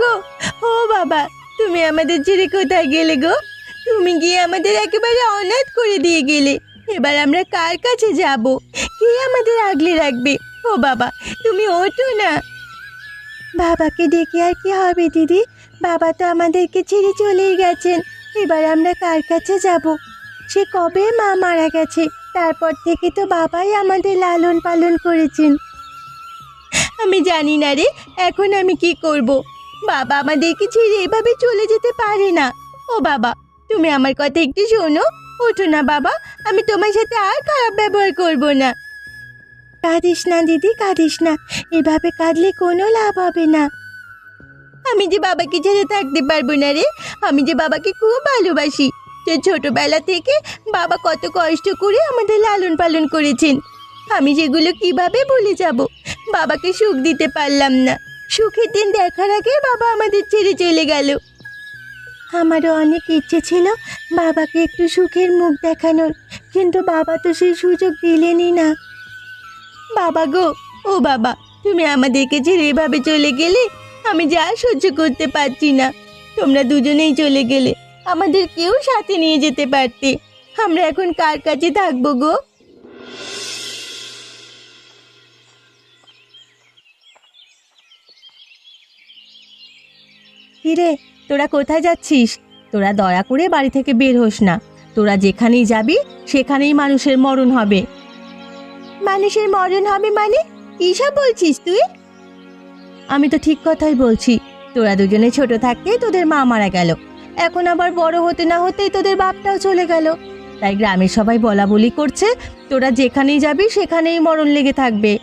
গো। ও বাবা, তুমি আমাদের ছেড়ে কোথায় গেলে গো? তুমি গিয়ে আমাদের একেবারে অনাথ করে দিয়ে গেলে। এবার আমরা কার কাছে যাব? কে আমাদের আগলে রাখবে? ও বাবা, তুমি ওঠো না। বাবাকে ডেকে আর কি হবে, দিদি? বাবা তো আমাদেরকে ছেড়ে চলেই গেছেন। এবার আমরা কার কাছে যাব? সে কবে মা মারা গেছে? তারপর থেকে তো বাবাই আমাদের লালন পালন করেছেন। আমি জানি না রে, এখন আমি কি করব? বাবা আমাদেরকে ছেড়ে এভাবে চলে যেতে পারে না। ও বাবা, তুমি আমার কথা একটু শোনো। ওঠো না বাবা, আমি তোমার সাথে আর খারাপ ব্যবহার করব না। কাঁদিস না দিদি, কাঁদিস না। এভাবে কাঁদলে কোনো লাভ হবে না। আমি যে বাবাকে ছেড়ে থাকতে পারব না রে, আমি যে বাবাকে খুব ভালোবাসি। যে ছোটবেলা থেকে বাবা কত কষ্ট করে আমাদের লালন পালন করেছেন। আমি সেগুলো কীভাবে ভুলে যাব? বাবাকে সুখ দিতে পারলাম না। সুখের দিন দেখার আগে বাবা আমাদের ছেড়ে চলে গেল। আমারও অনেক ইচ্ছে ছিল বাবাকে একটু সুখের মুখ দেখানোর, কিন্তু বাবা তো সেই সুযোগ দিলেনই না। বাবা গো, ও বাবা, তুমি আমাদেরকে ছেড়ে এভাবে চলে গেলে, আমি যা সহ্য করতে পারছি না। তোমরা দুজনেই চলে গেলে, আমাদের কেউ সাথে নিয়ে যেতে পারতে। আমরা এখন কার কাছে থাকব গো? কিরে, তোরা কোথায় যাচ্ছিস? তোরা দয়া করে বাড়ি থেকে বের হোস না। তোরা যেখানেই যাবি, সেখানেই মানুষের মরণ হবে। মানুষের মরণ হবে মানে? কিসব বলছিস তুই? আমি তো ঠিক কথাই বলছি। তোরা দুজনে ছোট থাকতেই তোদের মা মারা গেল। এখন আবার বড় হতে না হতেই তোদের বাপটাও চলে গেল। তাই গ্রামের সবাই বলা বলি করছে, তোরা যেখানেই যাবি, সেখানেই মরণ লেগে থাকবে।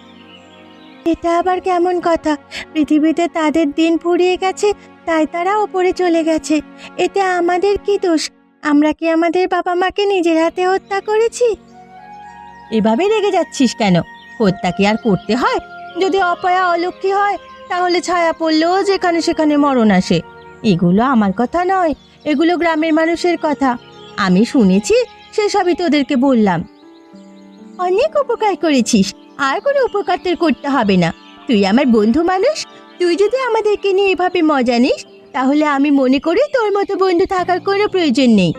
এটা আবার কেমন কথা? পৃথিবীতে তাদের দিন ফুরিয়ে গেছে তাই তারা ওপরে চলে গেছে। এতে আমাদের কি দোষ? আমরা কি আমাদের বাবা মাকে নিজের হাতে হত্যা করেছি? এভাবে রেগে যাচ্ছিস কেন? হত্যা কি আর করতে হয়? যদি অপয়া অলক্ষী হয়, তাহলে ছায়া পড়লেও যেখানে সেখানে মরণ আসে। এগুলো আমার কথা নয়, এগুলো গ্রামের মানুষের কথা। আমি শুনেছি, সেসবই তোদেরকে বললাম। অনেক উপকার করেছিস, আর কোনো উপকার করতে হবে না। তুই আমার বন্ধু মানুষ তুই যদি আমাদেরকে নিয়ে এভাবে মজা নিস, তাহলে আমি মনে করি তোর মতো বন্ধু থাকার কোনো প্রয়োজন নেই।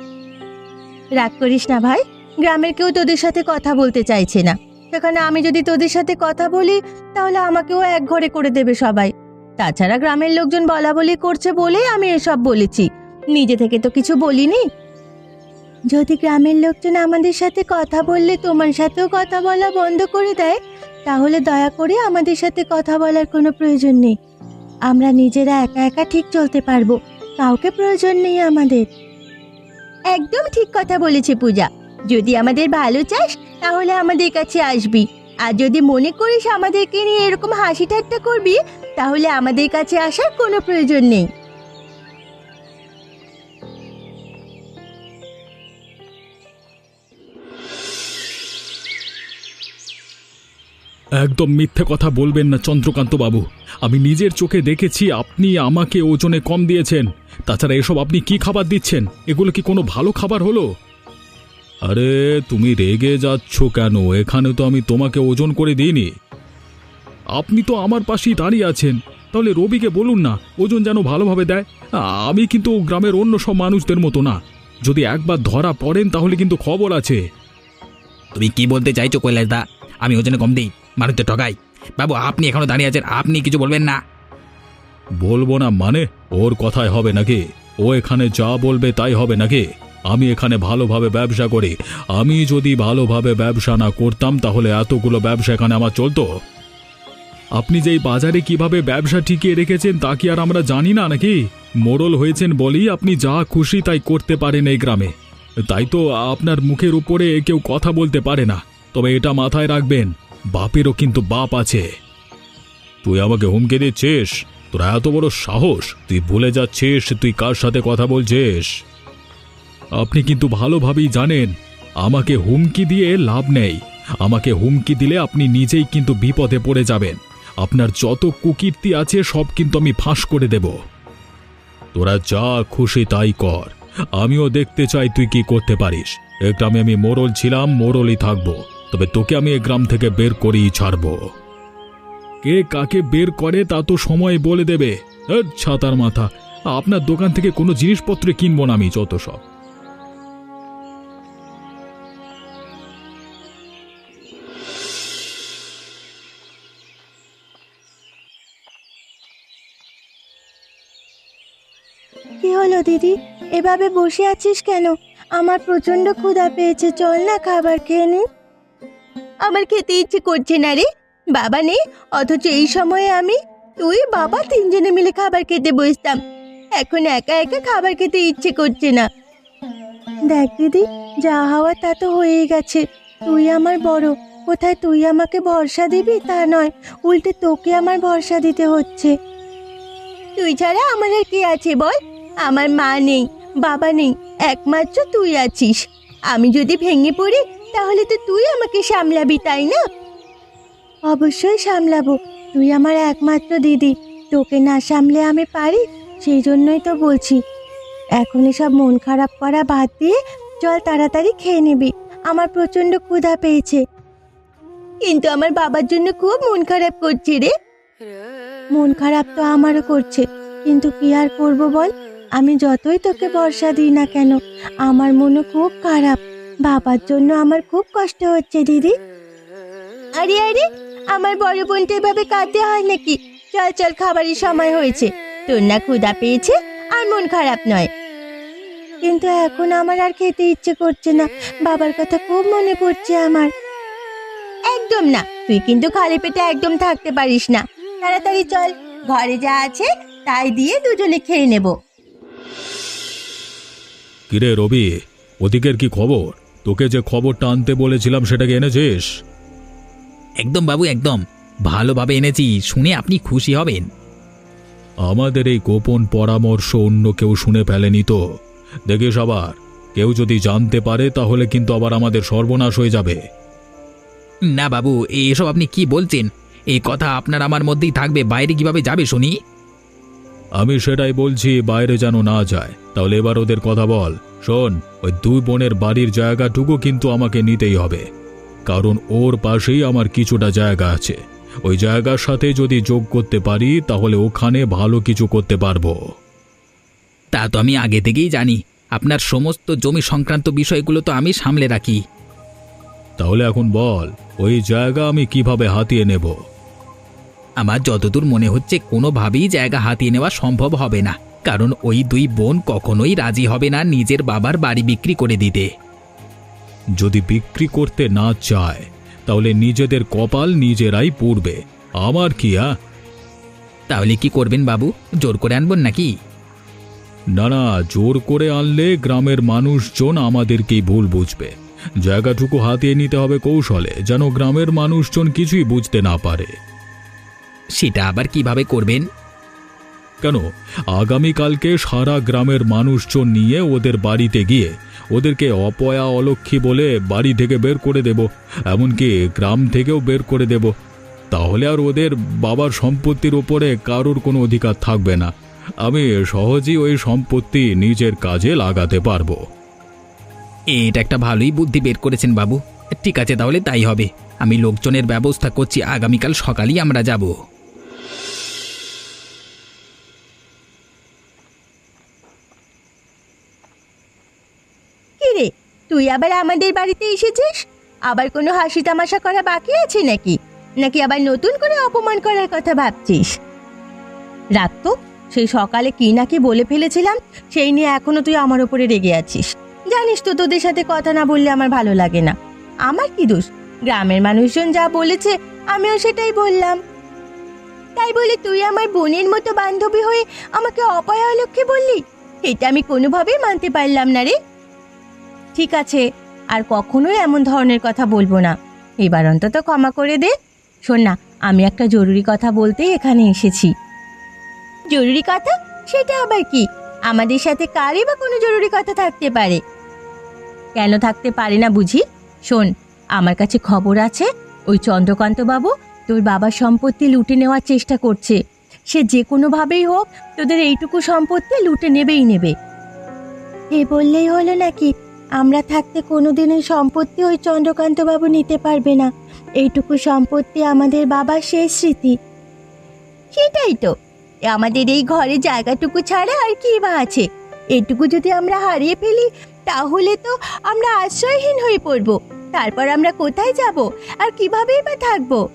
রাগ করিস না ভাই, গ্রামের কেউ তোদের সাথে কথা বলতে চাইছে না। সেখানে আমি যদি তোদের সাথে কথা বলি, তাহলে আমাকেও এক ঘরে করে দেবে সবাই। তাছাড়া গ্রামের লোকজন বলা বলি করছে বলেই আমি এসব বলেছি। নিজে থেকে তো কিছু বলিনি। যদি গ্রামের লোকজন আমাদের সাথে কথা বললে তোমার সাথেও কথা বলা বন্ধ করে দেয়, তাহলে দয়া করে আমাদের সাথে কথা বলার কোনো প্রয়োজন নেই। আমরা নিজেরা একা একা ঠিক চলতে পারব। কাউকে প্রয়োজন নেই আমাদের। একদম ঠিক কথা বলেছে পূজা। যদি আমাদের ভালো চাস, তাহলে আমাদের কাছে আসবি। আর যদি মনে করিস আমাদেরকে নিয়ে এরকম হাসি ঠাট্টা করবি, তাহলে আমাদের কাছে আসার কোনো প্রয়োজন নেই। একদম মিথ্যে কথা বলবেন না চন্দ্রকান্ত বাবু আমি নিজের চোখে দেখেছি আপনি আমাকে ওজনে কম দিয়েছেন। তাছাড়া এসব আপনি কি খাবার দিচ্ছেন? এগুলো কি কোনো ভালো খাবার হলো? আরে, তুমি রেগে যাচ্ছ কেন? এখানে তো আমি তোমাকে ওজন করে দিইনি। আপনি তো আমার পাশেই দাঁড়িয়ে আছেন। তাহলে রবিকে বলুন না, ওজন যেন ভালোভাবে দেয়। আমি কিন্তু গ্রামের অন্য সব মানুষদের মতো না। যদি একবার ধরা পড়েন তাহলে কিন্তু খবর আছে। তুমি কি বলতে চাইছো কৈলাসদা? আমি ওজনে কম দিই। মানুষদের ঠকাই বাবু, আপনি এখনও দাঁড়িয়ে আছেন, আপনি কিছু বলবেন না। বলব না মানে? ওর কথায় হবে নাকি? ও এখানে যা বলবে তাই হবে নাকি? আমি এখানে ভালোভাবে ব্যবসা করি। আমি যদি ভালোভাবে ব্যবসা না করতাম, তাহলে এতগুলো ব্যবসা এখানে আমার চলতো। আপনি যেই বাজারে কীভাবে ব্যবসা টিকিয়ে রেখেছেন, তা কি আর আমরা জানি না নাকি? মোড়ল হয়েছেন বলেই আপনি যা খুশি তাই করতে পারেন এই গ্রামে। তাই তো আপনার মুখের উপরে কেউ কথা বলতে পারে না। তবে এটা মাথায় রাখবেন। বাপেরও কিন্তু বাপ আছে। তুই আমাকে হুমকে দিচ্ছিস? তোর এত বড় সাহস? তুই ভুলে যাচ্ছিস? তুই কার সাথে কথা বলছিস? আপনি কিন্তু ভালোভাবেই জানেন, আমাকে হুমকি দিয়ে লাভ নেই। আমাকে হুমকি দিলে আপনি নিজেই কিন্তু বিপদে পড়ে যাবেন। আপনার যত কুকীর্তি আছে, সব কিন্তু আমি ফাঁস করে দেব। তোরা যা খুশি তাই কর। আমিও দেখতে চাই তুই কি করতে পারিস। এ গ্রামে আমি মোড়ল ছিলাম মোড়লই থাকব। তবে তোকে আমি এ গ্রাম থেকে বের করেই ছাড়বো। কে কাকে বের করে তা তো সময় বলে দেবে। ছাতার মাথা। আপনার দোকান থেকে কোনো জিনিসপত্র কিনবো না আমি, যত সব। হলো দিদি? এভাবে বসে আছিস কেন? আমার প্রচণ্ড ক্ষুধা পেয়েছে। চল না খাবার খেয়ে নি। আমার খেতে ইচ্ছে করছে না রে। বাবা নেই, অথচ এই সময়ে আমি, তুই, বাবা তিনজনে মিলে খাবার খেতে বসতাম। এখন একা একা খাবার খেতে ইচ্ছে করছে না। দেখ দিদি, যা হওয়া তা তো হয়েই গেছে। তুই আমার বড়, কোথায় তুই আমাকে ভরসা দিবি তা নয়, উল্টে তোকে আমার ভরসা দিতে হচ্ছে। তুই ছাড়া আমার আর কে আছে বল? আমার মা নেই, বাবা নেই, একমাত্র তুই আছিস। আমি যদি ভেঙে পড়ি তাহলে তো তুই আমাকে সামলাবি, তাই না? অবশ্যই সামলাবো। তুই আমার একমাত্র দিদি। তোকে না সামলে আমি পারি, সেই জন্যই তো বলছি। এখন এসব মন খারাপ করা বাদ দিয়ে চল তাড়াতাড়ি খেয়ে নিবি। আমার প্রচণ্ড ক্ষুধা পেয়েছে। কিন্তু আমার বাবার জন্য খুব মন খারাপ করছে রে। মন খারাপ তো আমারও করছে। কিন্তু কি আর করব বল? আমি যতই তোকে ভরসা দিই না কেন, আমার মনও খুব খারাপ। বাবার জন্য আমার খুব কষ্ট হচ্ছে, দিদি। আরে আরে, আমার বড় বোনটা এভাবে কাঁদতে হয় নাকি? চল চল, খাবারের সময় হয়েছে। তোর না ক্ষুধা পেয়েছে আর মন খারাপ নয়। কিন্তু এখন আমার আর খেতে ইচ্ছে করছে না। বাবার কথা খুব মনে পড়ছে আমার। একদম না, তুই কিন্তু খালি পেটে একদম থাকতে পারিস না। তাড়াতাড়ি চল, ঘরে যা আছে, তাই দিয়ে দুজনে খেয়ে নেব। কিরে রবি, ওদিকের কি খবর? তোকে যে খবরটা আনতে বলেছিলাম সেটাকে এনেছিস? একদম বাবু একদম। ভালোভাবে এনেছি শুনে আপনি খুশি হবেন। আমাদের এই গোপন পরামর্শ অন্য কেউ শুনে ফেলেনি তো। দেখিস আবার কেউ যদি জানতে পারে তাহলে কিন্তু আবার আমাদের সর্বনাশ হয়ে যাবে। না বাবু এসব আপনি কি বলছেন? এই কথা আপনার আমার মধ্যেই থাকবে বাইরে কীভাবে যাবে শুনি? আমি সেটাই বলছি বাইরে যেন না যায়। তাহলে এবার ওদের কথা বল। শোন ওই দুই বোনের বাড়ির জায়গাটুকু কিন্তু আমাকে নিতেই হবে। কারণ ওর পাশেই আমার কিছুটা জায়গা আছে। ওই জায়গার সাথে যদি যোগ করতে পারি তাহলে ওখানে ভালো কিছু করতে পারব। তা তো আমি আগে থেকেই জানি। আপনার সমস্ত জমি সংক্রান্ত বিষয়গুলো তো আমি সামলে রাখি। তাহলে এখন বল ওই জায়গা আমি কীভাবে হাতিয়ে নেব? আমার যতদূর মনে হচ্ছে কোনোভাবেই জায়গা হাতিয়ে নেওয়া সম্ভব হবে না। কারণ ওই দুই বোন কখনোই রাজি হবে না নিজের বাবার বাড়ি বিক্রি করে দিতে। যদি বিক্রি করতে না চায় তাহলে নিজেদের কপাল নিজেরাই পুড়বে। আমার কি আ? তাহলে কি করবেন বাবু? জোর করে আনবেন নাকি? না না জোর করে আনলে গ্রামের মানুষজন আমাদেরকেই ভুল বুঝবে। জায়গাটুকু হাতিয়ে নিতে হবে কৌশলে যেন গ্রামের মানুষজন কিছুই বুঝতে না পারে। সেটা আবার কীভাবে করবেন? কেন? আগামীকালকে সারা গ্রামের মানুষজন নিয়ে ওদের বাড়িতে গিয়ে ওদেরকে অপয়া অলক্ষী বলে বাড়ি থেকে বের করে দেব এমনকি গ্রাম থেকেও বের করে দেব। তাহলে আর ওদের বাবার সম্পত্তির উপরে কারোর কোনো অধিকার থাকবে না। আমি সহজেই ওই সম্পত্তি নিজের কাজে লাগাতে পারব। এটা একটা ভালোই বুদ্ধি বের করেছেন বাবু। ঠিক আছে তাহলে তাই হবে। আমি লোকজনের ব্যবস্থা করছি। আগামীকাল সকালেই আমরা যাব। তুই আবার আমাদের বাড়িতে এসেছিস? আবার কোনো হাসি তামাশা করা বাকি আছে নাকি? নাকি আবার নতুন করে অপমান করার কথা ভাবছিস? রাত তো, সেই সকালে কি নাকি বলে ফেলেছিলাম, সেই নিয়ে এখনও তুই আমার উপরে রেগে আছিস। জানিস তো তোদের সাথে কথা না বললে আমার ভালো লাগে না। আমার কি দোষ? গ্রামের মানুষজন যা বলেছে, আমিও সেটাই বললাম। তাই বলে তুই আমার বোনের মতো বান্ধবী হয়ে আমাকে অপয়া বললি? এটা আমি কোনোভাবেই মানতে পারলাম না রে। ঠিক আছে, আর কখনোই এমন ধরনের কথা বলব না। এবার অন্তত ক্ষমা করে দে। শোন না, আমি একটা জরুরি কথা বলতেই এখানে এসেছি। জরুরি কথা? সেটা আবার কি? আমাদের সাথে কারই বা কোনো জরুরি কথা থাকতে পারে? কেন থাকতে পারে না বুঝি? শোন, আমার কাছে খবর আছে। ওই চন্দ্রকান্ত বাবু তোর বাবার সম্পত্তি লুটে নেওয়ার চেষ্টা করছে। সে যে কোনোভাবেই হোক, তোদের এইটুকু সম্পত্তি লুটে নেবেই নেবে। এ বললেই হলো নাকি? আমরা থাকতে কোনোদিনই সম্পত্তি ওই চন্দ্রকান্তবাবু নিতে পারবে না। এইটুকু সম্পত্তি আমাদের বাবার শেষ স্মৃতি। সেটাই তো। আমাদের এই ঘরে জায়গাটুকু ছাড়া আর কি বা আছে? এটুকু যদি আমরা হারিয়ে ফেলি, তাহলে তো আমরা আশ্রয়হীন হয়ে পড়ব। তারপর আমরা কোথায় যাব? আর কিভাবেই বা থাকব?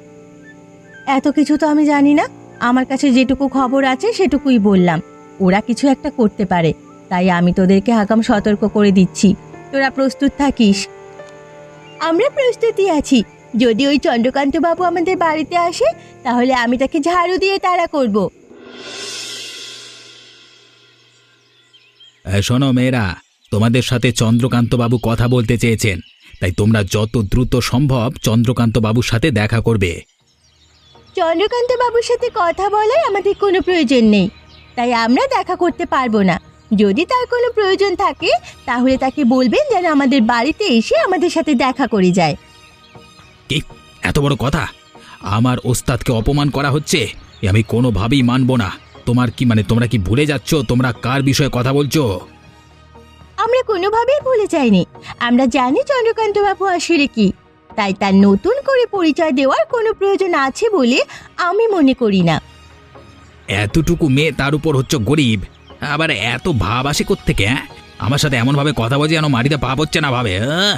এত কিছু তো আমি জানি না। আমার কাছে যেটুকু খবর আছে, সেটুকুই বললাম। ওরা কিছু একটা করতে পারে। তাই আমি তোদেরকে আগাম সতর্ক করে দিচ্ছি। তোরা প্রস্তুত থাকিস। আমরা প্রস্তুতি আছি। যদি ওই চন্দ্রকান্ত বাবু আমাদের বাড়িতে আসে তাহলে আমি তাকে ঝাড়ু দিয়ে তাড়া করব। এ, শোনো মেয়েরা তোমাদের সাথে চন্দ্রকান্ত বাবু কথা বলতে চেয়েছেন। তাই তোমরা যত দ্রুত সম্ভব চন্দ্রকান্ত বাবুর সাথে দেখা করবে। চন্দ্রকান্ত বাবুর সাথে কথা বলার আমাদের কোনো প্রয়োজন নেই। তাই আমরা দেখা করতে পারব না। যদি তার কোনো প্রয়োজন থাকে তাহলে তাকে বলবেন যেন আমাদের বাড়িতে এসে আমাদের সাথে দেখা করে যায়। কি? এত বড় কথা? আমার ওস্তাদকে অপমান করা হচ্ছে? এ আমি কোনোভাবেই মানব না। তোমার কি মানে তোমরা কি ভুলে যাচ্ছ? তোমরা কার বিষয়ে কথা বলছো? আমরা কোনোভাবেই ভুলে যাইনি। আমরা জানি চন্দ্রকান্ত বাবু আসলে কি। তাই তার নতুন করে পরিচয় দেওয়ার কোনো প্রয়োজন আছে বলে আমি মনে করি না। এতটুকু মেয়ে তার উপর হচ্ছে গরিব। আবার এত ভাব আসে থেকে হ্যাঁ? আমার সাথে এমনভাবে কথা বলছে যেন মাটিতে পাপ হচ্ছে না ভাবে আহ!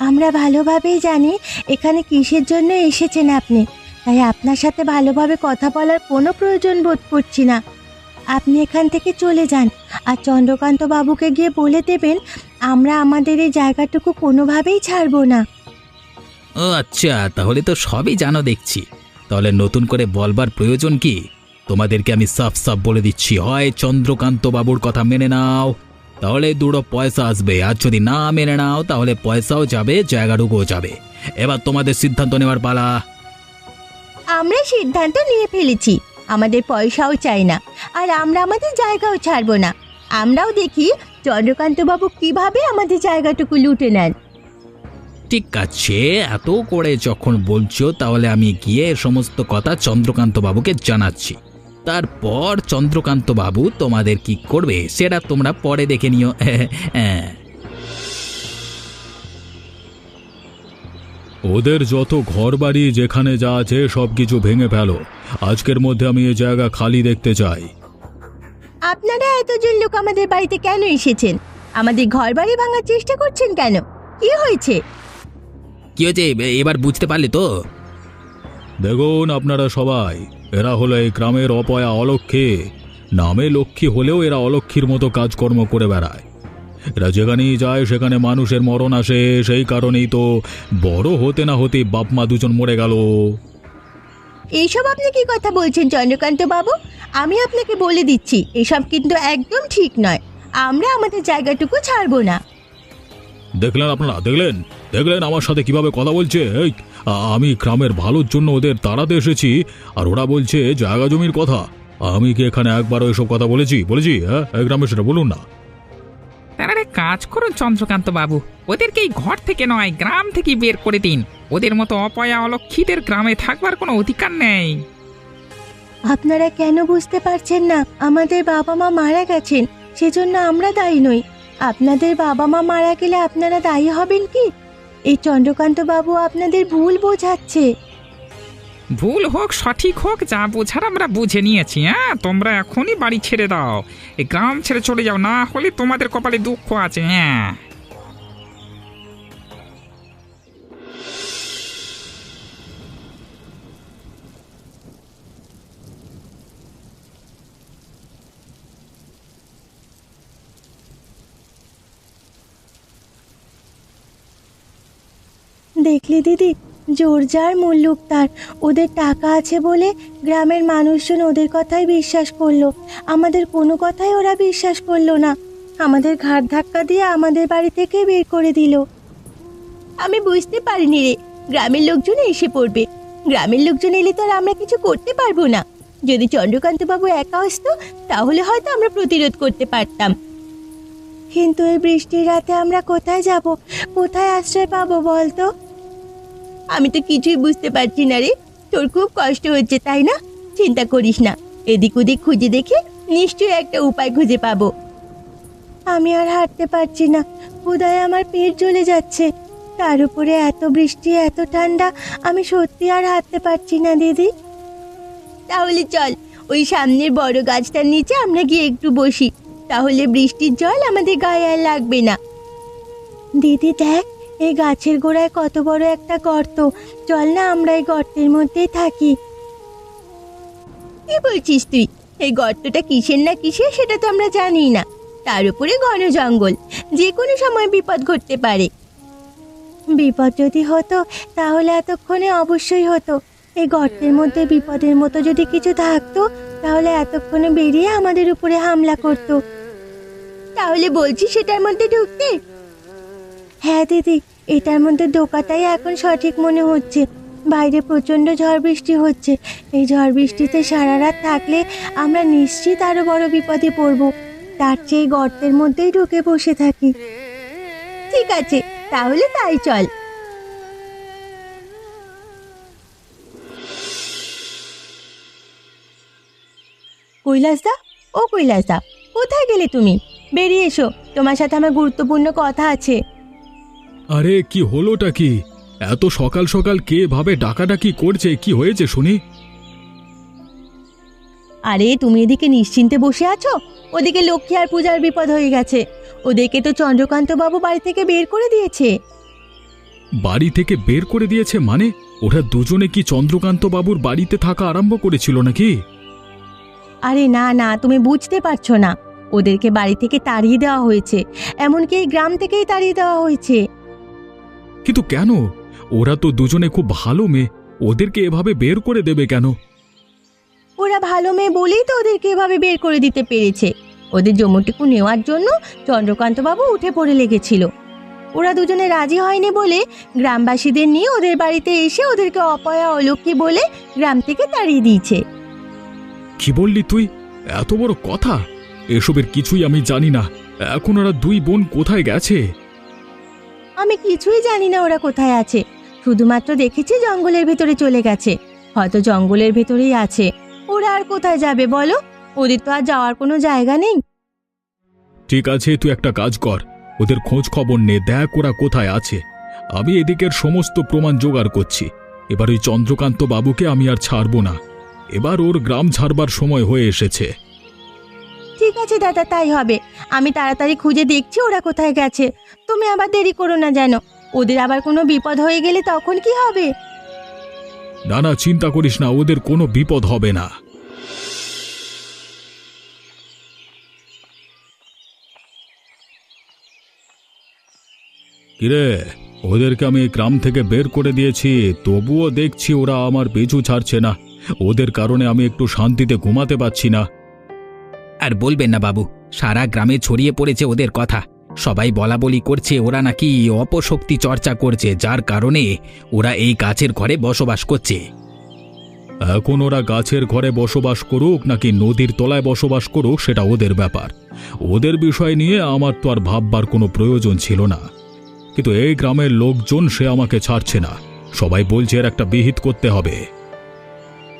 আমরা ভালোভাবেই জানি এখানে কিসের জন্য এসেছেন আপনি তাই আপনার সাথে ভালোভাবে কথা বলার কোনো প্রয়োজন বোধ করছি না। আপনি এখান থেকে চলে যান আর চন্দ্রকান্ত বাবুকে গিয়ে বলে দেবেন আমরা আমাদের এই জায়গাটুকু কোনোভাবেই ছাড়বো না। ও আচ্ছা তাহলে তো সবই জানো দেখছি। তাহলে নতুন করে বলবার প্রয়োজন কি? তোমাদেরকে আমি সাফ সাফ বলে দিচ্ছি। হয় চন্দ্রকান্ত বাবুর কথা মেনে নাও তাহলে দুটো পয়সা আসবে। আর যদি না মেনে নাও তাহলে পয়সাও যাবে জায়গাটুকুও যাবে। এবার তোমাদের সিদ্ধান্ত নেওয়ার পালা। আমরা সিদ্ধান্ত নিয়ে ফেলেছি। আমাদের পয়সাও চাই না আর আমরা আমাদের জায়গাও ছাড়বো না। আমরাও দেখি চন্দ্রকান্ত বাবু কীভাবে আমাদের জায়গাটুকু লুটে নেন। ঠিক আছে এত করে যখন বলছো তাহলে আমি গিয়ে সমস্ত কথা চন্দ্রকান্ত বাবুকে জানাচ্ছি। তারপর চন্দ্রকান্ত বাবু তোমাদের কি করবে? সেটা তোমরা পরে দেখে নিও। হ্যাঁ ওদের যত ঘরবাড়ি যেখানে যা আছে সব কিছু ভেঙে ফেলো। আজকের মধ্যে আমি এই জায়গা খালি দেখতে চাই। আপনারা এতজন লোক আমাদের বাড়িতে কেন এসেছেন? আমাদের ঘর বাড়ি ভাঙার চেষ্টা করছেন কেন? কি হয়েছে? কি হয়েছে? এবার বুঝতে পারলে তো? দেখুন আপনারা সবাই। এরা হলো এই গ্রামের অপয়া অলক্ষী। নামে লক্ষ্মী হলেও এরা অলক্ষীর মতো কাজকর্ম করে বেড়ায়। এরা যেখানেই যায় সেখানে মানুষের মরণ আসে। সেই কারণেই তো বড় হতে না হতে বাপ মা দুজন মরে গেল। এইসব আপনি কি কথা বলছেন চন্দ্রকান্ত বাবু? আমি আপনাকে বলে দিচ্ছি এসব কিন্তু একদম ঠিক নয়। আমরা আমাদের জায়গাটুকু ছাড়বো না। দেখলেন আপনারা? দেখলেন? দেখলেন আমার সাথে কীভাবে কথা বলছে? এই, আ- আমি গ্রামের ভালোর জন্য ওদের তাড়াতে এসেছি আর ওরা বলছে জায়গা জমির কথা। আমি কি এখানে একবারও এসব কথা বলেছি? বলেছি হ্যাঁ এই গ্রামে সেটা বলুন না। তারা একটা কাজ করুন চন্দ্রকান্ত বাবু। ওদেরকে এই ঘর থেকে নয় গ্রাম থেকে বের করে দিন। ওদের মতো অপয়া অলক্ষীদের গ্রামে থাকবার কোনো অধিকার নেই। আপনারা কেন বুঝতে পারছেন না? আমাদের বাবা মা মারা গেছেন সেজন্য আমরা দায়ী নই। আপনাদের বাবা মা মারা গেলে আপনারা দায়ী হবেন কি? এই চন্দ্রকান্ত বাবু আপনাদের ভুল বোঝাচ্ছে। ভুল হোক, সঠিক হোক, যা বোঝার আমরা বুঝে নিয়েছি হ্যাঁ? তোমরা এখনই বাড়ি ছেড়ে দাও। এই গ্রাম ছেড়ে চলে যাও, না হলে তোমাদের কপালে দুঃখ আছে হ্যাঁ? দেখলি দিদি? জোর যার মুল্লুক তার। ওদের টাকা আছে বলে গ্রামের মানুষজন ওদের কথাই বিশ্বাস করল। আমাদের কোনো কথাই ওরা বিশ্বাস করল না। আমাদের ঘাট ধাক্কা দিয়ে আমাদের বাড়ি থেকে বের করে দিল। আমি বুঝতে পারিনি রে, গ্রামের লোকজন এসে পড়বে। গ্রামের লোকজন এলে তো আর আমরা কিছু করতে পারব না। যদি চন্দ্রকান্ত বাবু একা আসতো, তাহলে হয়তো আমরা প্রতিরোধ করতে পারতাম। কিন্তু এই বৃষ্টির রাতে আমরা কোথায় যাব? কোথায় আশ্রয় পাবো বলতো? আমি তো কিছুই বুঝতে পারছি না রে। তোর খুব কষ্ট হচ্ছে, তাই না? চিন্তা করিস না। এদিক ওদিক খুঁজে দেখে নিশ্চয়ই একটা উপায় খুঁজে পাবো। আমি আর হাঁটতে পারছি না। বোধহয় আমার পেট জ্বলে যাচ্ছে। তার উপরে এত বৃষ্টি, এত ঠান্ডা, আমি সত্যি আর হাঁটতে পারছি না, দিদি। তাহলে চল, ওই সামনের বড় গাছটার নিচে আমরা গিয়ে একটু বসি। তাহলে বৃষ্টির জল আমাদের গায়ে আর লাগবে না। দিদি, দেখ এই গাছের গোড়ায় কত বড় একটা গর্ত। চল না আমরা এই গর্তের মধ্যেই থাকি। কি বলছিস তুই? এই গর্তটা কিসের না কিসের সেটা তো আমরা জানি না। তার উপরে ঘন জঙ্গল। যে কোনো সময় বিপদ ঘটতে পারে। বিপদ যদি হতো তাহলে এতক্ষণে অবশ্যই হতো। এই গর্তের মধ্যে বিপদের মতো যদি কিছু থাকতো তাহলে এতক্ষণে বেরিয়ে আমাদের উপরে হামলা করতো। তাহলে বলছি সেটার মধ্যে ঢুকতে? হ্যাঁ দিদি। এটার মধ্যে দোকাটাই এখন সঠিক মনে হচ্ছে। বাইরে প্রচণ্ড ঝড় বৃষ্টি হচ্ছে। এই ঝড় বৃষ্টিতে সারা রাত থাকলে আমরা নিশ্চিত আরও বড় বিপদে পড়ব। তার চেয়ে গর্তের মধ্যেই ঢুকে বসে থাকি। ঠিক আছে, তাহলে তাই চল। কৈলাসদা, ও কৈলাসদা, কোথায় গেলে তুমি? বেরিয়ে এসো, তোমার সাথে আমার গুরুত্বপূর্ণ কথা আছে। আরে কি হলোটা কি? এত সকাল সকাল কে ভাবে ডাকাডাকি করছে কি হয়েছে শুনি? আরে তুমি এদিকে নিশ্চিন্তে বসে আছো? ওদিকে লক্ষ্মী আর পূজার বিপদ হয়ে গেছে। ওদেরকে তো চন্দ্রকান্ত বাবু বাড়ি থেকে বের করে দিয়েছে। বাড়ি থেকে বের করে দিয়েছে মানে? ওরা দুজনে কি চন্দ্রকান্ত বাবুর বাড়িতে থাকা আরম্ভ করেছিল নাকি? আরে না না তুমি বুঝতে পারছ না। ওদেরকে বাড়ি থেকে তাড়িয়ে দেওয়া হয়েছে। এমনকি এই গ্রাম থেকেই তাড়িয়ে দেওয়া হয়েছে। কিন্তু কেন? ওরা তো দুজনে খুব ভালো মেয়ে। ওদেরকে এভাবে বের করে দেবে কেন? ওরা ভালো মেয়ে বলেই তো ওদেরকে এভাবে বের করে দিতে পেরেছে। ওদের জমিটুকু নেওয়ার জন্য চন্দ্রকান্তবাবু উঠে পড়ে লেগেছিল। ওরা দুজনে রাজি হয়নি বলে গ্রামবাসীদের নিয়ে ওদের বাড়িতে এসে ওদেরকে অপয়া অলক্ষী বলে গ্রাম থেকে তাড়িয়ে দিয়েছে। কি বললি তুই? এত বড় কথা? এসবের কিছুই আমি জানি না। এখন ওরা দুই বোন কোথায় গেছে? আমি কিছুই জানি না ওরা কোথায় আছে। শুধুমাত্র দেখেছি জঙ্গলের ভেতরে চলে গেছে। হয়তো জঙ্গলের ভেতরেই আছে। ওরা আর কোথায় যাবে বলো? ওদের তো আর যাওয়ার কোনো জায়গা নেই। ঠিক আছে তুই একটা কাজ কর। ওদের খোঁজ খবর নে দেখ ওরা কোথায় আছে। আমি এদিকের সমস্ত প্রমাণ জোগাড় করছি। এবার ওই চন্দ্রকান্ত বাবুকে আমি আর ছাড়বো না। এবার ওর গ্রাম ছাড়বার সময় হয়ে এসেছে। ঠিক আছে দাদা তাই হবে। আমি তাড়াতাড়ি খুঁজে দেখছি ওরা কোথায় গেছে। তুমি আবার দেরি করো না যেন ওদের আবার কোনো বিপদ হয়ে গেলে তখন কি হবে? না না চিন্তা করিস না ওদের কোনো বিপদ হবে না। কিরে ওদেরকে আমি গ্রাম থেকে বের করে দিয়েছি তবুও দেখছি ওরা আমার পিছু ছাড়ছে না। ওদের কারণে আমি একটু শান্তিতে ঘুমাতে পারছি না। আর বলবেন না বাবু সারা গ্রামে ছড়িয়ে পড়েছে ওদের কথা। সবাই বলা বলি করছে ওরা নাকি অপশক্তি চর্চা করছে যার কারণে ওরা এই গাছের ঘরে বসবাস করছে। এখন ওরা গাছের ঘরে বসবাস করুক নাকি নদীর তলায় বসবাস করুক সেটা ওদের ব্যাপার। ওদের বিষয় নিয়ে আমার তো আর ভাববার কোনো প্রয়োজন ছিল না। কিন্তু এই গ্রামের লোকজন সে আমাকে ছাড়ছে না। সবাই বলছে এর একটা বিহিত করতে হবে।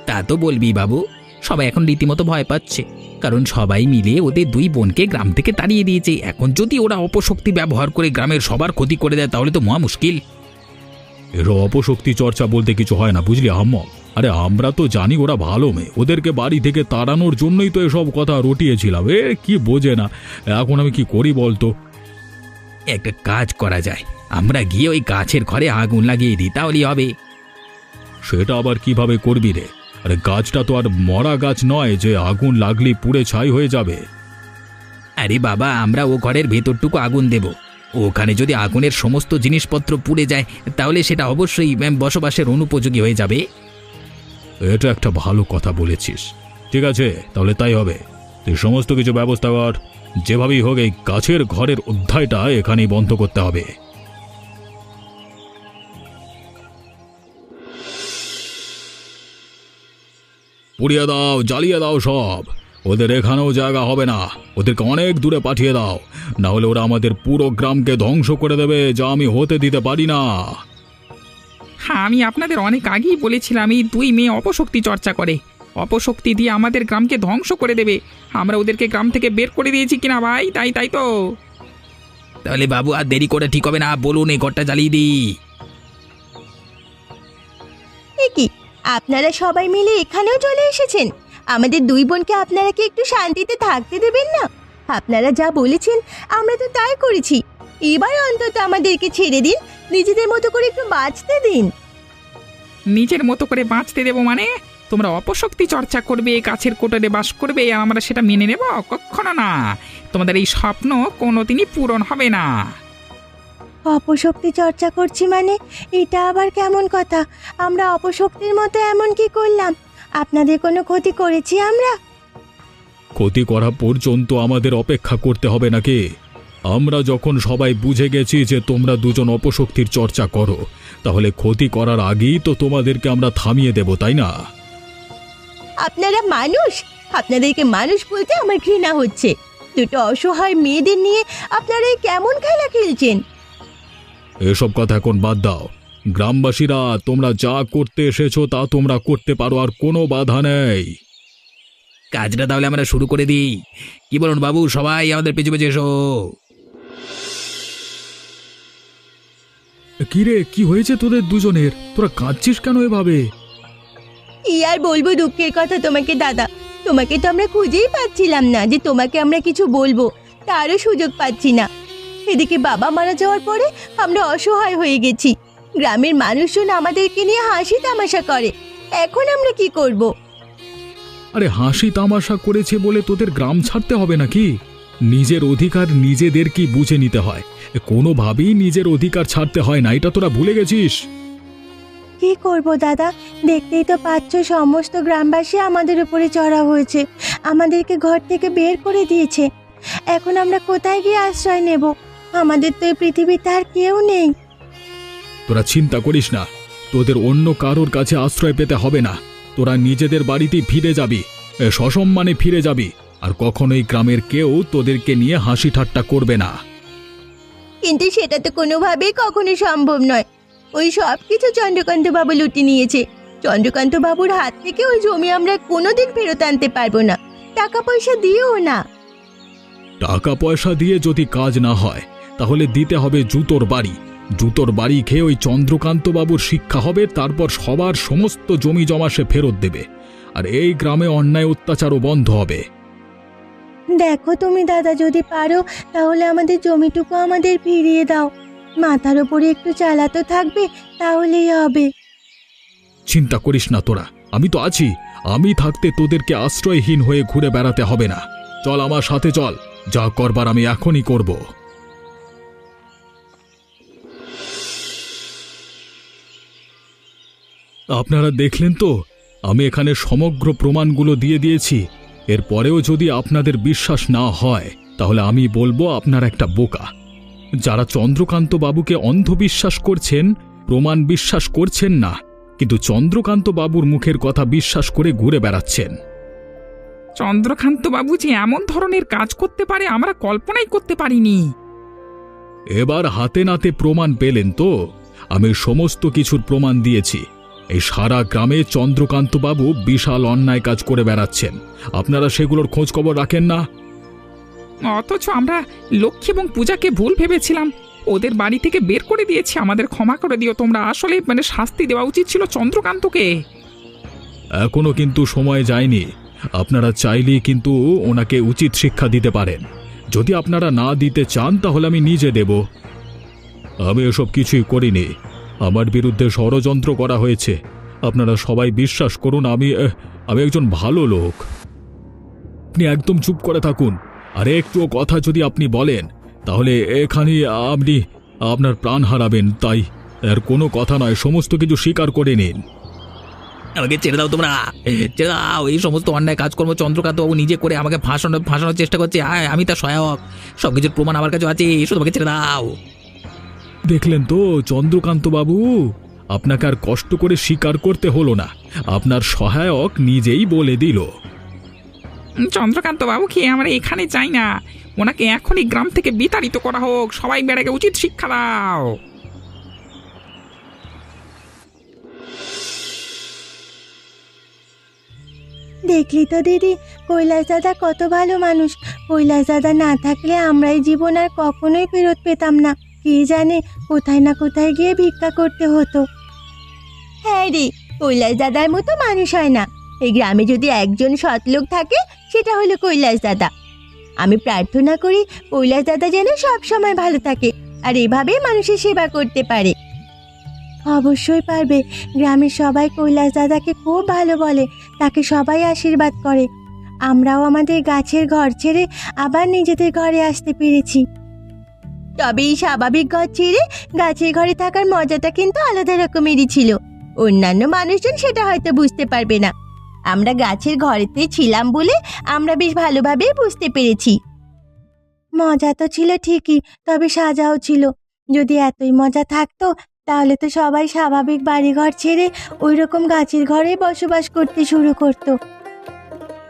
তা তো বলবি বাবু। সবাই এখন রীতিমতো ভয় পাচ্ছে। কারণ সবাই মিলে ওদের দুই বোনকে গ্রাম থেকে তাড়িয়ে দিয়েছে। এখন যদি ওরা অপশক্তি ব্যবহার করে গ্রামের সবার ক্ষতি করে দেয় তাহলে তো মহা মুশকিল। এর অপশক্তি চর্চা বলতে কিছু হয় না বুঝলি আহম্মদ আরে আমরা তো জানি ওরা ভালো মেয়ে। ওদেরকে বাড়ি থেকে তাড়ানোর জন্যই তো এসব কথা রটিয়েছিলাম। এ কি বোঝে না। এখন আমি কি করি বলতো একটা কাজ করা যায়। আমরা গিয়ে ওই গাছের ঘরে আগুন লাগিয়ে দিই তাহলেই হবে। সেটা আবার কীভাবে করবি রে? আরে গাছটা তো আর মরা গাছ নয় যে আগুন লাগলি পুড়ে ছাই হয়ে যাবে। আরে বাবা আমরা ও ঘরের ভেতরটুকু আগুন দেব। ওখানে যদি আগুনের সমস্ত জিনিসপত্র পুড়ে যায় তাহলে সেটা অবশ্যই বসবাসের অনুপযোগী হয়ে যাবে। এটা একটা ভালো কথা বলেছিস। ঠিক আছে তাহলে তাই হবে। তুই সমস্ত কিছু ব্যবস্থা কর। যেভাবেই হোক এই গাছের ঘরের অধ্যায়টা এখানেই বন্ধ করতে হবে। পুড়িয়ে দাও জ্বালিয়ে দাও সব। ওদের এখানেও জায়গা হবে না। ওদেরকে অনেক দূরে পাঠিয়ে দাও। না হলে ওরা আমাদের পুরো গ্রামকে ধ্বংস করে দেবে যা আমি হতে দিতে পারি না। হ্যাঁ আমি আপনাদের অনেক আগেই বলেছিলাম এই দুই মেয়ে অপশক্তি চর্চা করে। অপশক্তি দিয়ে আমাদের গ্রামকে ধ্বংস করে দেবে। আমরা ওদেরকে গ্রাম থেকে বের করে দিয়েছি কিনা ভাই? তাই তাই তো। তাহলে বাবু আর দেরি করে ঠিক হবে না। বলুন এই ঘরটা জ্বালিয়ে দিই। আপনারা সবাই মিলে এখানেও চলে এসেছেন। আমাদের দুই বোনকে আপনারা কি একটু শান্তিতে থাকতে দেবেন না? আপনারা যা বলেছেন, আমরা তো তাই করেছি। এবার অন্তত আমাদেরকে ছেড়ে দিন, নিজেদের মতো করে একটু বাঁচতে দিন। নিজের মতো করে বাঁচতে দেবো মানে? তোমরা অপশক্তি চর্চা করবে, গাছের কোটরে বাস করবে আমরা সেটা মেনে নেব? কখনো না। তোমাদের এই স্বপ্ন কোনো কোনোদিনই পূরণ হবে না। অপশক্তি চর্চা করছি মানে? এটা আবার কেমন কথা? আমরা অপশক্তির মতো এমন কি করলাম? আপনাদের কোনো ক্ষতি করেছি আমরা? ক্ষতি করা পর্যন্ত আমাদের অপেক্ষা করতে হবে নাকি? আমরা যখন সবাই বুঝে গেছি যে তোমরা দুজন অপশক্তির চর্চা করো তাহলে ক্ষতি করার আগেই তো তোমাদেরকে আমরা থামিয়ে দেব তাই না? আপনারা মানুষ? আপনাদেরকে মানুষ বলতে আমার ঘৃণা হচ্ছে। দুটো অসহায় মেয়েদের নিয়ে আপনারা কেমন খেলা খেলছেন? এসব কথা এখন বাদ দাও। গ্রামবাসীরা তোমরা যা করতে এসেছ তা তোমরা করতে পারো আর কোনো বাধা নেই। কাজটা তাহলে আমরা শুরু করে দিই। কি বলুন বাবু সবাই আমাদের পেছু পেছু এসো। কিরে কি হয়েছে তোদের দুজনের? তোরা কাঁদছিস কেন এভাবে? কি আর বলব দুঃখের কথা তোমাকে দাদা? তোমাকে তো আমরা খুঁজেই পাচ্ছিলাম না যে তোমাকে আমরা কিছু বলব। তারও সুযোগ পাচ্ছি না। এদিকে বাবা মারা যাওয়ার পরে আমরা অসহায় হয়ে গেছি। গ্রামের মানুষজন আমাদেরকে নিয়ে হাসি তামাশা করে। এখন আমরা কি করব। আরে হাসি তামাশা করেছে বলে তোদের গ্রাম ছাড়তে হবে নাকি? নিজের অধিকার নিজেদের কি বুঝে নিতে হয়? কোনোভাবেই নিজের অধিকার ছাড়তে হয় না এটা তোরা ভুলে গেছিস? কি করব দাদা? দেখতেই তো পাচ্ছ সমস্ত গ্রামবাসী আমাদের উপরে চড়া হয়েছে। আমাদেরকে ঘর থেকে বের করে দিয়েছে। এখন আমরা কোথায় গিয়ে আশ্রয় নেব? আমাদের তো এই পৃথিবীতে আর কেউ নেই। তোরা চিন্তা করিস না। তোদের অন্য কারোর কাছে আশ্রয় পেতে হবে না। তোরা নিজেদের বাড়িতে ফিরে যাবি এ, সসম্মানে ফিরে যাবি আর কখনোই গ্রামের কেউ তোদেরকে নিয়ে হাসি ঠাট্টা করবে না। কিন্তু সেটা তো কোনোভাবেই কখনো সম্ভব নয়। ওই সব কিছু চন্দ্রকান্ত বাবু লুটে নিয়েছে। চন্দ্রকান্ত বাবুর হাত থেকে ওই জমি আমরা কোনোদিন ফেরত আনতে পারব না। টাকা পয়সা দিয়েও না। টাকা পয়সা দিয়ে যদি কাজ না হয় তাহলে দিতে হবে জুতোর বাড়ি। জুতোর বাড়ি খেয়ে ওই চন্দ্রকান্তবাবুর শিক্ষা হবে তারপর সবার সমস্ত জমি জমা সে ফেরত দেবে। আর এই গ্রামে অন্যায় অত্যাচারও বন্ধ হবে। দেখো তুমি দাদা যদি পারো তাহলে আমাদের জমিটুকু আমাদের ফিরিয়ে দাও। মাথার ওপরে একটু চালাতো থাকবে তাহলেই হবে। চিন্তা করিস না তোরা আমি তো আছি। আমি থাকতে তোদেরকে আশ্রয়হীন হয়ে ঘুরে বেড়াতে হবে না। চল আমার সাথে চল যা করবার আমি এখনই করব। আপনারা দেখলেন তো? আমি এখানে সমগ্র প্রমাণগুলো দিয়ে দিয়েছি। এরপরেও যদি আপনাদের বিশ্বাস না হয় তাহলে আমি বলব আপনার একটা বোকা। যারা চন্দ্রকান্ত বাবুকে অন্ধবিশ্বাস করছেন প্রমাণ বিশ্বাস করছেন না কিন্তু চন্দ্রকান্ত বাবুর মুখের কথা বিশ্বাস করে ঘুরে বেড়াচ্ছেন। চন্দ্রকান্ত বাবু যে এমন ধরনের কাজ করতে পারে আমরা কল্পনাই করতে পারিনি। এবার হাতে নাতে প্রমাণ পেলেন তো? আমি সমস্ত কিছুর প্রমাণ দিয়েছি। এই সারা গ্রামে চন্দ্রকান্তবাবু বিশাল অন্যায় কাজ করে বেড়াচ্ছেন। আপনারা সেগুলোর খোঁজ খবর রাখেন না? অথচ আমরা লক্ষ্মী এবং পূজাকে ভুল ভেবেছিলাম। ওদের বাড়ি থেকে বের করে দিয়েছি আমাদের ক্ষমা করে দিও তোমরা। আসলে মানে শাস্তি দেওয়া উচিত ছিল চন্দ্রকান্তকে। এখনও কিন্তু সময় যায়নি। আপনারা চাইলেই কিন্তু ওনাকে উচিত শিক্ষা দিতে পারেন। যদি আপনারা না দিতে চান তাহলে আমি নিজে দেব। আমি এসব কিছুই করিনি। আমার বিরুদ্ধে ষড়যন্ত্র করা হয়েছে। আপনারা সবাই বিশ্বাস করুন, আমি আমি একজন ভালো লোক। আপনি একদম চুপ করে থাকুন। আর একটুও কথা যদি আপনি বলেন, তাহলে এখানে আপনি আপনার প্রাণ হারাবেন, তাই আর কোনো কথা নয়, সমস্ত কিছু স্বীকার করে নিন। আমাকে ছেড়ে দাও তোমরা। ছেড়ে দাও, এই সমস্ত অন্যায় কাজকর্ম চন্দ্রকান্ত বাবু নিজে করে আমাকে ফাঁসানো ফাঁসানোর চেষ্টা করছে। আমি তার সহায়ক। সব কিছুর প্রমাণ আমার কাছে আছে শুধু আমাকে ছেড়ে দাও। দেখলেন তো চন্দ্রকান্ত বাবু আপনাকে আর কষ্ট করে স্বীকার করতে হলো না। আপনার সহায়ক নিজেই বলে দিল। উম, চন্দ্রকান্ত বাবুকে আমরা এখানে চাই না। ওনাকে এখনই গ্রাম থেকে বিতাড়িত করা হোক। সবাই বেড়াকে উচিত শিক্ষা দাও। দেখলি তো দিদি কৈলাস দাদা কত ভালো মানুষ। কৈলাস দাদা না থাকলে আমরা এই জীবন আর কখনোই ফেরত পেতাম না। কে জানে কোথায় না কোথায় গিয়ে ভিক্ষা করতে হতো। হ্যাঁ রে কৈলাস দাদার মতো মানুষ হয় না। এই গ্রামে যদি একজন সৎ লোক থাকে সেটা হলো কৈলাস দাদা। আমি প্রার্থনা করি কৈলাস দাদা যেন সব সময় ভালো থাকে আর এভাবে মানুষের সেবা করতে পারে। অবশ্যই পারবে। গ্রামের সবাই কৈলাস দাদাকে খুব ভালো বলে তাকে সবাই আশীর্বাদ করে। আমরাও আমাদের গাছের ঘর ছেড়ে আবার নিজেদের ঘরে আসতে পেরেছি। তবে এই স্বাভাবিক ঘর ছেড়ে গাছের ঘরে থাকার মজাটা কিন্তু আলাদা রকমেরই ছিল। অন্যান্য মানুষজন সেটা হয়তো বুঝতে পারবে না। আমরা গাছের ঘরেতে ছিলাম বলে আমরা বেশ ভালোভাবে বুঝতে পেরেছি। মজা তো ছিল ঠিকই, তবে সাজাও ছিল। যদি এতই মজা থাকতো, তাহলে তো সবাই স্বাভাবিক বাড়িঘর ছেড়ে ওই রকম গাছের ঘরে বসবাস করতে শুরু করতো।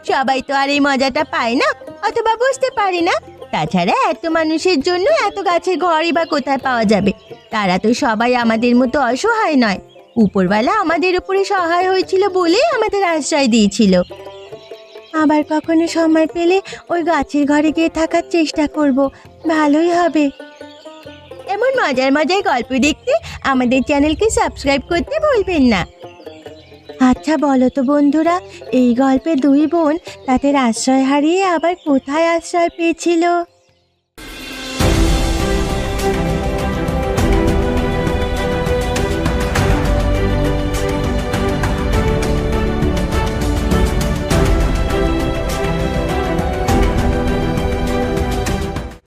সবাই তো আর এই মজাটা পায় না, অথবা বুঝতে পারি না। তাছাড়া এত মানুষের জন্য এত গাছের ঘরই বা কোথায় পাওয়া যাবে? তারা তো সবাই আমাদের মতো অসহায় নয়। উপরওয়ালা আমাদের উপরে সহায় হয়েছিল বলেই আমাদের আশ্রয় দিয়েছিল। আবার কখনো সময় পেলে ওই গাছের ঘরে গিয়ে থাকার চেষ্টা করব। ভালোই হবে। এমন মজার মজার গল্প দেখতে আমাদের চ্যানেলকে সাবস্ক্রাইব করতে ভুলবেন না। আচ্ছা বলো তো বন্ধুরা, এই গল্পে দুই বোন তাদের আশ্রয় হারিয়ে আবার কোথায় আশ্রয় পেয়েছিল?